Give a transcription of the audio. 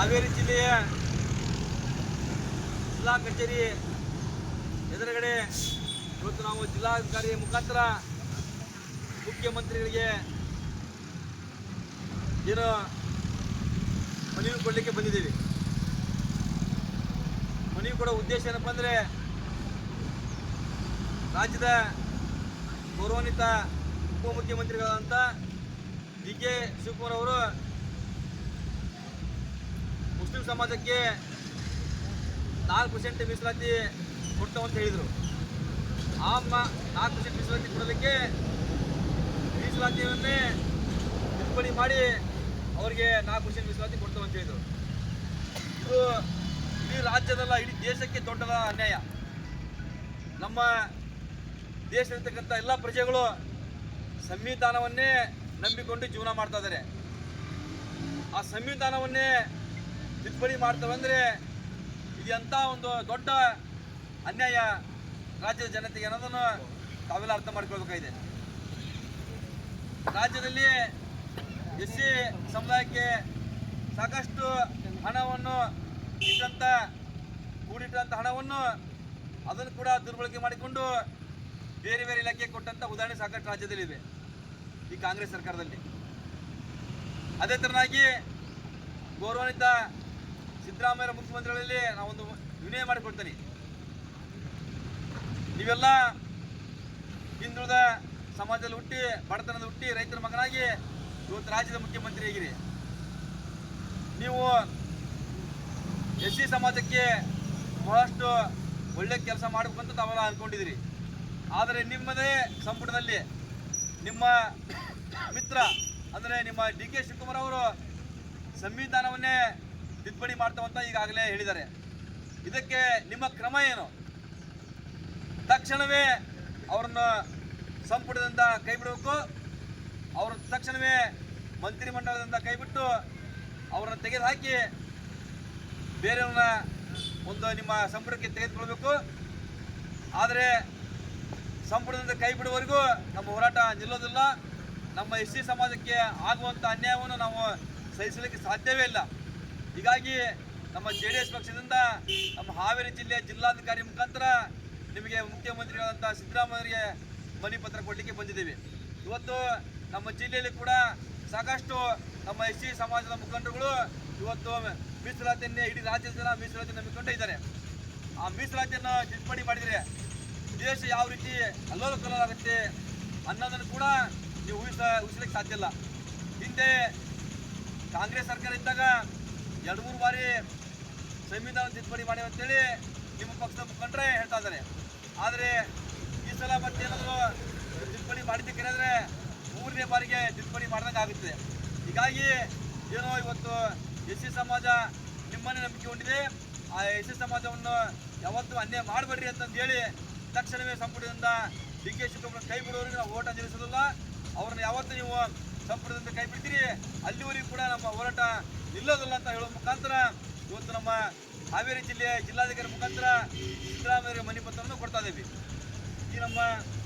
ಹಾವೇರಿ ಜಿಲ್ಲೆಯ ಜಿಲ್ಲಾ ಕಚೇರಿ ಎದುರುಗಡೆ ಇವತ್ತು ನಾವು ಜಿಲ್ಲಾಧಿಕಾರಿ ಮುಖಾಂತರ ಮುಖ್ಯಮಂತ್ರಿಗಳಿಗೆ ಏನು ಮನವಿ ಕೊಡಲಿಕ್ಕೆ ಬಂದಿದ್ದೀವಿ. ಮನವಿ ಕೊಡೋ ಉದ್ದೇಶ ಏನಪ್ಪ ಅಂದರೆ ರಾಜ್ಯದ ಗೌರವಾನ್ವಿತ ಉಪಮುಖ್ಯಮಂತ್ರಿಗಳಾದಂಥ ಡಿ ಕೆ ಶಿವಕುಮಾರ್ ಅವರು ಮುಸ್ಲಿಂ ಸಮಾಜಕ್ಕೆ ನಾಲ್ಕು ಪರ್ಸೆಂಟ್ ಮೀಸಲಾತಿ ಕೊಡ್ತಾವ ಅಂತ ಹೇಳಿದರು. ಆ ನಾಲ್ಕು ಪರ್ಸೆಂಟ್ ಮೀಸಲಾತಿ ಕೊಡೋದಕ್ಕೆ ಮೀಸಲಾತಿಯನ್ನೇ ತಿದ್ದುಪಡಿ ಮಾಡಿ ಅವರಿಗೆ ನಾಲ್ಕು ಪರ್ಸೆಂಟ್ ಮೀಸಲಾತಿ ಕೊಡ್ತಾವ ಅಂತ ಹೇಳಿದರು. ಇದು ಇಡೀ ರಾಜ್ಯದಲ್ಲ, ಇಡೀ ದೇಶಕ್ಕೆ ದೊಡ್ಡದ ಅನ್ಯಾಯ. ನಮ್ಮ ದೇಶದಲ್ಲಿರ್ತಕ್ಕಂಥ ಎಲ್ಲ ಪ್ರಜೆಗಳು ಸಂವಿಧಾನವನ್ನೇ ನಂಬಿಕೊಂಡು ಜೀವನ ಮಾಡ್ತಾ ಇದ್ದಾರೆ ಆ ಸಂವಿಧಾನವನ್ನೇ ತಿದ್ದುಪಡಿ ಮಾಡ್ತೇವೆ ಅಂದರೆ ಇದು ಎಂಥ ಒಂದು ದೊಡ್ಡ ಅನ್ಯಾಯ ರಾಜ್ಯದ ಜನತೆಗೆ ಅನ್ನೋದನ್ನು ತಾವೆಲ್ಲ ಅರ್ಥ ಮಾಡ್ಕೊಳ್ಬೇಕಾಗಿದೆ. ರಾಜ್ಯದಲ್ಲಿ ಎಸ್ ಸಿ ಸಮುದಾಯಕ್ಕೆ ಸಾಕಷ್ಟು ಹಣವನ್ನು ಇಟ್ಟಂಥ ಕೂಡಿಟ್ಟಂಥ ಹಣವನ್ನು ಅದನ್ನು ಕೂಡ ದುರ್ಬಳಕೆ ಮಾಡಿಕೊಂಡು ಬೇರೆ ಬೇರೆ ಇಲಾಖೆ ಕೊಟ್ಟಂಥ ಉದಾಹರಣೆ ಸಾಕಷ್ಟು ರಾಜ್ಯದಲ್ಲಿವೆ. ಈ ಕಾಂಗ್ರೆಸ್ ಸರ್ಕಾರದಲ್ಲಿ. ಅದೇ ಥರನಾಗಿ ಗೌರವಾನ್ವಿತ ಸಿದ್ದರಾಮಯ್ಯ ಮುಖ್ಯಮಂತ್ರಿಗಳಲ್ಲಿ ನಾವೊಂದು ವಿನಯ ಮಾಡಿಕೊಡ್ತೀನಿ. ನೀವೆಲ್ಲ ಹಿಂದುಳಿದ ಸಮಾಜದಲ್ಲಿ ಹುಟ್ಟಿ ಬಡತನದ ಹುಟ್ಟಿ ರೈತರ ಮಗನಾಗಿ ಇವತ್ತು ರಾಜ್ಯದ ಮುಖ್ಯಮಂತ್ರಿ ಆಗಿರಿ. ನೀವು ಎಸ್ ಸಿ ಸಮಾಜಕ್ಕೆ ಬಹಳಷ್ಟು ಒಳ್ಳೆ ಕೆಲಸ ಮಾಡಬೇಕಂತ ತಾವೆಲ್ಲ ಅಂದ್ಕೊಂಡಿದ್ದೀರಿ ಆದರೆ ನಿಮ್ಮದೇ ಸಂಪುಟದಲ್ಲಿ ನಿಮ್ಮ ಮಿತ್ರ, ಅಂದರೆ ನಿಮ್ಮ ಡಿ ಕೆ ಶಿವಕುಮಾರ್ ಅವರು ಸಂವಿಧಾನವನ್ನೇ ತಿದ್ದುಪಡಿ ಮಾಡ್ತಾವಂತ ಈಗಾಗಲೇ ಹೇಳಿದ್ದಾರೆ. ಇದಕ್ಕೆ ನಿಮ್ಮ ಕ್ರಮ ಏನು? ತಕ್ಷಣವೇ ಅವರನ್ನು ಸಂಪುಟದಿಂದ ಕೈ ಬಿಡಬೇಕು ಅವ್ರ ತಕ್ಷಣವೇ ಮಂತ್ರಿಮಂಡಲದಿಂದ ಕೈಬಿಟ್ಟು ಅವರನ್ನು ತೆಗೆದುಹಾಕಿ ಬೇರೆಯವ್ರನ್ನ ಒಂದು ನಿಮ್ಮ ಸಂಪುಟಕ್ಕೆ ತೆಗೆದುಕೊಳ್ಬೇಕು. ಆದರೆ ಸಂಪುಟದಿಂದ ಕೈ ಬಿಡುವವರೆಗೂ ನಮ್ಮ ಹೋರಾಟ ನಿಲ್ಲೋದಿಲ್ಲ. ನಮ್ಮ ಎಸ್ ಸಮಾಜಕ್ಕೆ ಆಗುವಂಥ ಅನ್ಯಾಯವನ್ನು ನಾವು ಸಹಿಸಲಿಕ್ಕೆ ಸಾಧ್ಯವೇ ಇಲ್ಲ. ಹೀಗಾಗಿ ನಮ್ಮ ಜೆ ಡಿ ಎಸ್ ಪಕ್ಷದಿಂದ ನಮ್ಮ ಹಾವೇರಿ ಜಿಲ್ಲೆಯ ಜಿಲ್ಲಾಧಿಕಾರಿ ಮುಖಾಂತರ ನಿಮಗೆ ಮುಖ್ಯಮಂತ್ರಿಗಳಾದಂಥ ಸಿದ್ದರಾಮಯ್ಯರಿಗೆ ಮನಿ ಪತ್ರ ಕೊಡಲಿಕ್ಕೆ ಬಂದಿದ್ದೀವಿ. ಇವತ್ತು ನಮ್ಮ ಜಿಲ್ಲೆಯಲ್ಲಿ ಕೂಡ ಸಾಕಷ್ಟು ನಮ್ಮ ಎಸ್ ಸಿ ಸಮಾಜದ ಮುಖಂಡರುಗಳು ಇವತ್ತು ಮೀಸಲಾತಿಯನ್ನೇ ಇಡೀ ರಾಜ್ಯದ ಜನ ಮೀಸಲಾತಿ ನಂಬಿಕೊಂಡು ಇದ್ದಾರೆ. ಆ ಮೀಸಲಾತಿಯನ್ನು ತಿದ್ದುಪಡಿ ಮಾಡಿದರೆ ದೇಶ ಯಾವ ರೀತಿ ಅಲ್ಲೋಲ ಕಲಾಗುತ್ತೆ ಅನ್ನೋದನ್ನು ಕೂಡ ನೀವು ಉಳಿಸ ಉಳಿಸಲಿಕ್ಕೆ ಸಾಧ್ಯ ಇಲ್ಲ. ಹಿಂದೆ ಕಾಂಗ್ರೆಸ್ ಸರ್ಕಾರ ಇದ್ದಾಗ ಎರಡು ಮೂರು ಬಾರಿ ಸಂವಿಧಾನ ತಿದ್ದುಪಡಿ ಮಾಡಿ ಅಂತೇಳಿ ನಿಮ್ಮ ಪಕ್ಷದ ಮುಖಂಡರೇ ಹೇಳ್ತಾ ಇದ್ದಾರೆ. ಆದರೆ ಈ ಸಲ ಮತ್ತೇನಾದರೂ ತಿದ್ದುಪಡಿ ಮಾಡಿದ್ದಕ್ಕೇನೆಂದರೆ ಮೂರನೇ ಬಾರಿಗೆ ತಿದ್ದುಪಡಿ ಮಾಡಿದಂಗೆ ಆಗುತ್ತದೆ. ಹೀಗಾಗಿ ಏನೋ ಇವತ್ತು ಎಸ್ ಸಮಾಜ ನಿಮ್ಮನ್ನೇ ನಂಬಿಕೆ ಹೊಂದಿದೆ. ಆ ಎಸ್ ಸಿ ಸಮಾಜವನ್ನು ಯಾವತ್ತೂ ಅನ್ಯಾಯ ಮಾಡಬೇಡ್ರಿ ಅಂತಂದೇಳಿ ತಕ್ಷಣವೇ ಸಂಪುಟದಿಂದ ಡಿ ಕೆ ಶಿವಕುಮಾರ್ ಕೈ ಬಿಡೋರಿಗೆ ನಾವು ಓಟ ನಿಲ್ಲಿಸೋದಿಲ್ಲ ಅವ್ರನ್ನ ಯಾವತ್ತೂ ನೀವು ಸಂಪುಟದಿಂದ ಕೈ ಬಿಡ್ತೀರಿ? ಅಲ್ಲಿವರೆಗೂ ಕೂಡ ನಮ್ಮ ಹೋರಾಟ ನಿಲ್ಲೋದಿಲ್ಲ ಅಂತ ಹೇಳೋ ಮುಖಾಂತರ ಇವತ್ತು ನಮ್ಮ ಹಾವೇರಿ ಜಿಲ್ಲೆಯ ಜಿಲ್ಲಾಧಿಕಾರಿ ಮುಖಾಂತರ ಸಿದ್ದರಾಮಯ್ಯ ಮನೆ ಪತ್ರವನ್ನು ಕೊಡ್ತಾ ಇದ್ದೀವಿ. ಈ ನಮ್ಮ